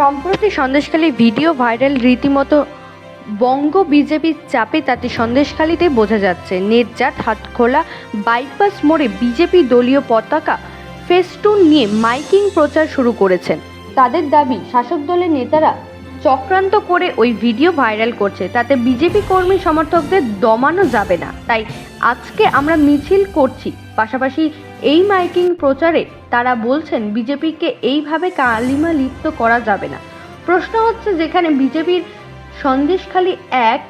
সম্প্রতি Sandeshkhali video viral রীতিমতো বঙ্গ বিজেপির চাপে তাতে সন্দেশখালীতে বোঝা যাচ্ছে, নেটজাট হাটখোলা বাইপাস মোড়ে বিজেপি দলীয় পতাকা, ফেস্টুন নিয়ে মাইকিং প্রচার শুরু করেছেন। তাদের দাবি, শাসক দলের নেতারা চক্রান্ত করে ওই ভিডিও ভাইরাল করছে, তাতে বিজেপি কর্মী সমর্থকদের দমানো যাবে না। তাই আজকে আমরা মিছিল করছি। পাশাপাশি এই মাইকিং প্রচারে তারা বলছেন বিজেপিকে এইভাবে কালিমা লিপ্ত করা যাবে না। প্রশ্ন হচ্ছে যেখানে বিজেপির সন্দেশখালী এক,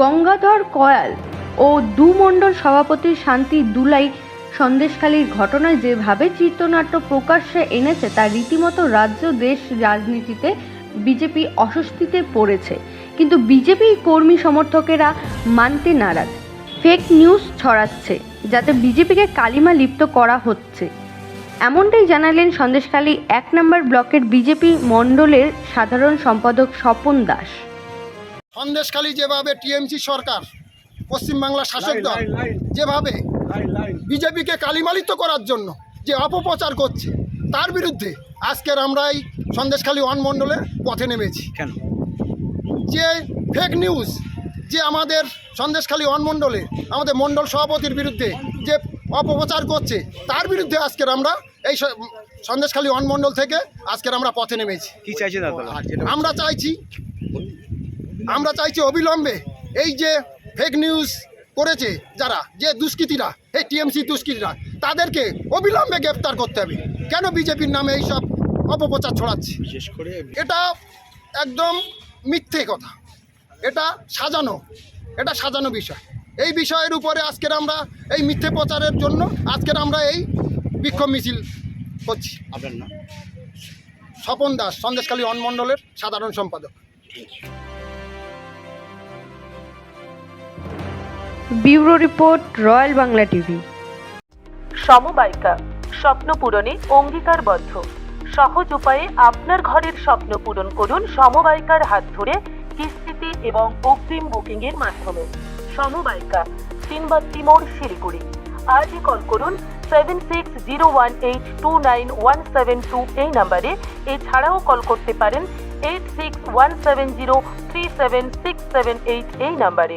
গঙ্গাধর কয়াল ও দু মণ্ডল সভাপতি শান্তি দুলাই সন্দেশখালীর ঘটনায় যেভাবে চিত্রনাট্য প্রকাশ্যে এনেছে, তা রীতিমতো রাজ্য, দেশ, রাজনীতিতে বিজেপি অস্বস্তিতে পড়েছে। কিন্তু বিজেপি কর্মী সমর্থকেরা মানতে নারাজ। ফেক নিউজ ছড়াচ্ছে যাতে বিজেপিকে কালিমা লিপ্ত করা হচ্ছে। এমনটাই জানালেন সন্দেশখালী এক নম্বর ব্লকের বিজেপি মণ্ডলের সাধারণ সম্পাদক স্বপন দাস। সন্দেশখালী যেভাবে টিএমসি সরকার পশ্চিমবাংলা শাসক দল যেভাবে বিজেপিকে কালিমালিত করার জন্য যে অপপ্রচার করছে তার বিরুদ্ধে আজকের আমরা এই সন্দেশখালী ওয়ান মণ্ডলে পথে নেমেছি। কেন? যে ফেক নিউজ যে আমাদের সন্দেশখালী ওয়ান মণ্ডলে আমাদের মণ্ডল সভাপতির বিরুদ্ধে যে অপপ্রচার করছে তার বিরুদ্ধে আজকের আমরা এই সন্দেশখালী ওয়ান মণ্ডল থেকে আজকের আমরা পথে নেমেছি। কি চাইছেন আমরা চাইছি আমরা চাইছি অবিলম্বে এই যে ফেক নিউজ করেছে যারা যে দুষ্কৃতীরা এই টিএমসি দুষ্কৃতীরা তাদেরকে অবিলম্বে গ্রেপ্তার করতে হবে। কেন বিজেপির নামে এই সব অপপ্রচার ছড়াচ্ছে? বিশেষ করে এটা একদম মিথ্যে কথা। এটা সাজানো এটা সাজানো বিষয়। এই বিষয়ের উপরে আজকের আমরা এই মিথ্যে প্রচারের জন্য আজকের আমরা এই বিক্ষোভ মিছিল করছি। আপনার নাম? স্বপন দাস সন্দেশকালী অনমণ্ডলের সাধারণ সম্পাদক। Bureau report Royal Bangla TV. Samabayika স্বপ্ন পূরণে অঙ্গীকারবদ্ধ। সহজ উপায়ে আপনার ঘরের স্বপ্ন পূরণ করুন সমবায়িকার হাত ধরে কিস্তিতে এবং অগ্রিম বুকিং এর মাধ্যমে। সমবায়িকা সিনবাদ তিমোর শিলিগুড়ি। আজই কল করুন seven six zero one eight two nine one seven two এই নাম্বারে। এছাড়াও কল করতে পারেন eight six one seven zero three seven six seven eight এই নাম্বারে।